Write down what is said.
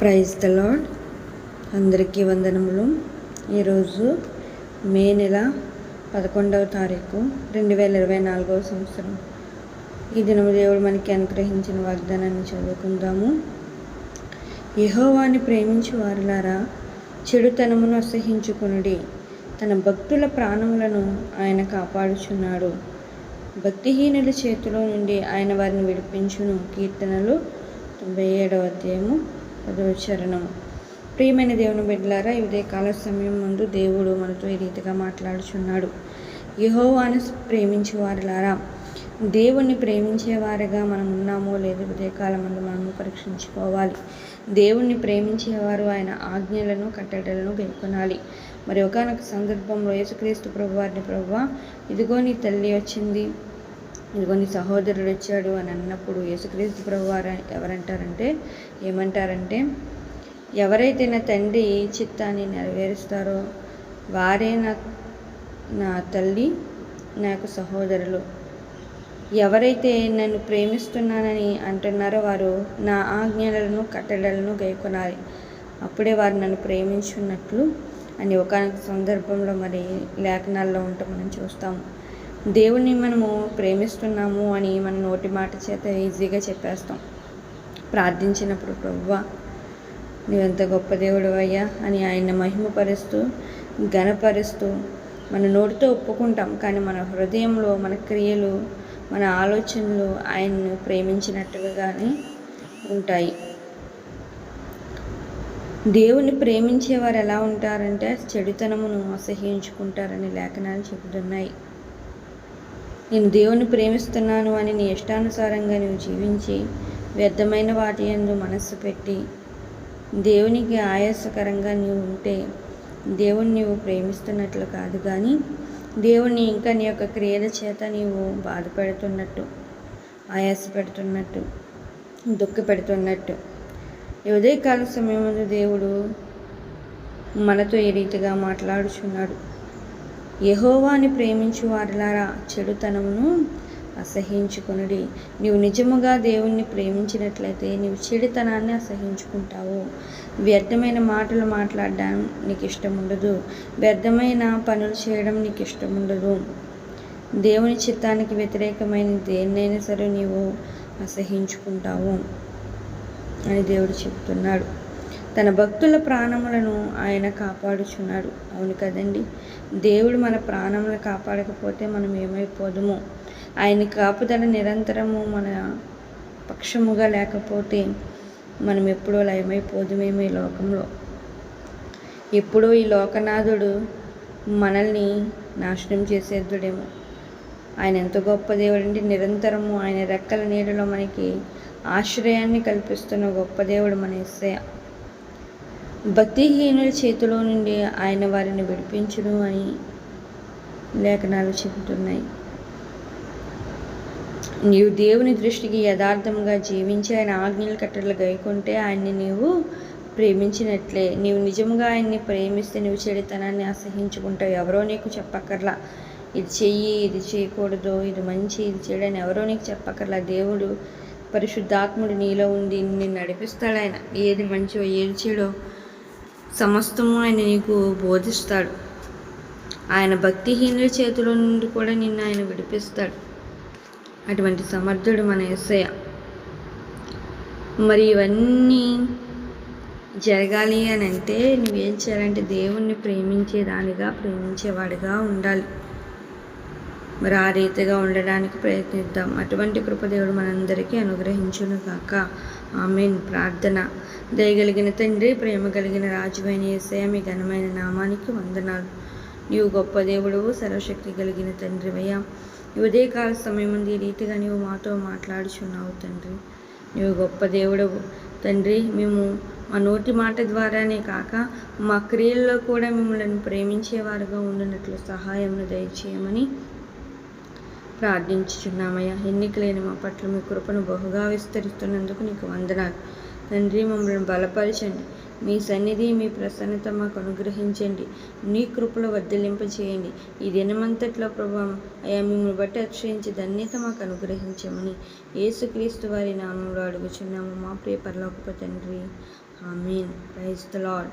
Praise the lord అందరికీ వందనములు. ఈరోజు మే నెల పదకొండవ తారీఖు రెండు వేల ఇరవై నాలుగవ సంవత్సరం. ఈ దినము దేవుడు మనకి అనుగ్రహించిన వాగ్దానాన్ని చదువుకుందాము. యహోవాని ప్రేమించు వారులారా చెడుతనమును అసహించుకునుడి తన భక్తుల ప్రాణములను ఆయన కాపాడుచున్నాడు. భక్తిహీనుల చేతిలో నుండి ఆయన వారిని విడిపించును. కీర్తనలు తొంభై ఏడవ అధ్యాయము. పదవ ప్రియమైన దేవుని బిడ్డలారా ఇదే కాల సమయం ముందు దేవుడు మనతో ఈ రీతిగా మాట్లాడుచున్నాడు. యహోవాను ప్రేమించే వారులారా దేవుణ్ణి ప్రేమించేవారుగా మనం ఉన్నామో లేదో ఉదయకాలం ముందు మనము పరీక్షించుకోవాలి. దేవుణ్ణి ప్రేమించేవారు ఆయన ఆజ్ఞలను కట్టడలను గెలుకొనాలి మరి ఒకనొక సందర్భంలో యేసుక్రీస్తు ప్రభు వారిని ప్రభు ఇదిగో నీ తల్లి వచ్చింది. ఇదిగో నీ సహోదరుడు వచ్చాడు అని అన్నప్పుడు యేసుక్రీస్తు ప్రభు వారు ఎవరంటారంటే ఏమంటారంటే ఎవరైతే నా తండ్రి చిత్తాన్ని నెరవేరుస్తారో వారే నా నా తల్లి నాకు సహోదరులు. ఎవరైతే నన్ను ప్రేమిస్తున్నానని అంటున్నారో వారు నా ఆజ్ఞలను కట్టడలను గైకొనాలి. అప్పుడే వారు నన్ను ప్రేమించున్నట్లు అని ఒక సందర్భంలో మరి లేఖనాల్లో ఉంటే మనం చూస్తాము దేవుణ్ణి మనము ప్రేమిస్తున్నాము అని మన నోటి మాట చేత ఈజీగా చెప్పేస్తాం. ప్రార్థించినప్పుడు ప్రభువా నువ్వెంత గొప్ప దేవుడు అయ్యా అని ఆయన మహిమపరుస్తూ ఘనపరుస్తూ మన నోటితో ఒప్పుకుంటాం. కానీ మన హృదయంలో మన క్రియలు మన ఆలోచనలు ఆయన్ను ప్రేమించినట్టుగానే ఉంటాయి. దేవుని ప్రేమించేవారు ఎలా ఉంటారంటే చెడుతనమును అసహ్యించుకుంటారని లేఖనాలు చెబుతున్నాయి. నేను దేవుని ప్రేమిస్తున్నాను అని నీ ఇష్టానుసారంగా నువ్వు జీవించి వ్యర్థమైన వాటి ఎందు మనస్సు పెట్టి దేవునికి ఆయాసకరంగా నీవు ఉంటే దేవుణ్ణి నీవు ప్రేమిస్తున్నట్లు కాదు కానీ దేవుణ్ణి ఇంకా నీ యొక్క క్రియల చేత నీవు బాధపెడుతున్నట్టు ఆయాస పెడుతున్నట్టు దుఃఖ పెడుతున్నట్టు ఉదయకాల సమయంలో దేవుడు మనతో ఈ రీతిగా మాట్లాడుచున్నాడు. యహోవాని ప్రేమించు వారిలారా చెడుతనమును అసహించుకునుడి నీవు నిజముగా దేవుణ్ణి ప్రేమించినట్లయితే నీవు చెడుతనాన్ని అసహించుకుంటావు వ్యర్థమైన మాటలు మాట్లాడడం నీకు ఇష్టం ఉండదు వ్యర్థమైన పనులు చేయడం నీకు ఇష్టం ఉండదు దేవుని చిత్తానికి వ్యతిరేకమైన దేన్నైనా సరే నీవు అసహించుకుంటావు అని దేవుడు చెప్తున్నాడు. తన భక్తుల ప్రాణములను ఆయన కాపాడుచున్నాడు. అవును కదండి? దేవుడు మన ప్రాణములను కాపాడకపోతే మనం ఏమైపోదుము? ఆయన కాపుదల నిరంతరము మన పక్షముగా లేకపోతే మనం ఎప్పుడో లయమైపోదుమేమో ఈ లోకంలో. ఎప్పుడో ఈ లోకనాథుడు మనల్ని నాశనం చేసేద్దుడేమో. ఆయన ఎంత గొప్ప దేవుడు అంటే నిరంతరము ఆయన రెక్కల నీడలో మనకి ఆశ్రయాన్ని కల్పిస్తున్న గొప్ప దేవుడు మన ఎస్సయ భక్తిహీనుల చేతిలో నుండి ఆయన వారిని విడిపించును అని లేఖనాలు చెబుతున్నాయి. నీవు దేవుని దృష్టికి యథార్థంగా జీవించి ఆయన ఆజ్ఞలు కట్టడలు గైకుంటే ఆయన్ని నీవు ప్రేమించినట్లే. నీవు నిజంగా ఆయన్ని ప్రేమిస్తే నువ్వు చెడితనాన్ని అసహించుకుంటావు ఎవరో నీకు చెప్పక్కర్లా. ఇది చెయ్యి ఇది చేయకూడదు ఇది మంచి ఇది చేయడని ఎవరో నీకు చెప్పక్కర్లా. దేవుడు పరిశుద్ధాత్ముడు నీలో ఉండి నిన్ను నడిపిస్తాడు ఆయన. ఏది మంచో ఏది చెడో సమస్తము ఆయన నీకు బోధిస్తాడు. ఆయన భక్తిహీనుల చేతిలో నుండి కూడా నిన్ను ఆయన విడిపిస్తాడు. అటువంటి సమర్థుడు మన ఎస్సయ్య మరి ఇవన్నీ జరగాలి అని అంటే నువ్వేం చేయాలంటే దేవుణ్ణి ప్రేమించేదానిగా ప్రేమించేవాడిగా ఉండాలి. మరి ఆ రీతిగా ఉండడానికి ప్రయత్నిద్దాం. అటువంటి కృపదేవుడు మనందరికీ అనుగ్రహించును కాక ఆమెన్. ప్రార్థన. దయగలిగిన తండ్రి ప్రేమ కలిగిన రాజువైన ఏసయ మీ ఘనమైన నామానికి వందనాలు. నీవు గొప్ప దేవుడు సర్వశక్తి కలిగిన తండ్రివయ్యా. ఈ ఉదయకాల సమయం ఉంది ఈ రీతిగా నీవు మాతో మాట్లాడుచున్నావు తండ్రి. నీవు గొప్ప దేవుడవు. తండ్రి మేము మా నోటి మాట ద్వారానే కాక మా క్రియల్లో కూడా మిమ్మల్ని ప్రేమించేవారుగా ఉండినట్లు సహాయమును దయచేయమని ప్రార్థించుచున్నామయ్యా. ఎన్నికలేని మా పట్ల మీ కృపను బహుగా విస్తరిస్తున్నందుకు నీకు వందనాలు. తండ్రి మమ్మల్ని బలపరచండి. మీ సన్నిధి మీ ప్రసన్నత మాకు అనుగ్రహించండి. నీ కృపలో వర్ధలింప చేయండి ఈ దినమంతట్లో ప్రభావం అయా మిమ్మల్ని బట్టి అక్షయించి ధన్యత మాకు అనుగ్రహించమని యేసుక్రీస్తు వారి నామంలో అడుగుచున్నాము. మా ప్రియ పరలోకపు తండ్రి. ఆమీన్. Praise the lord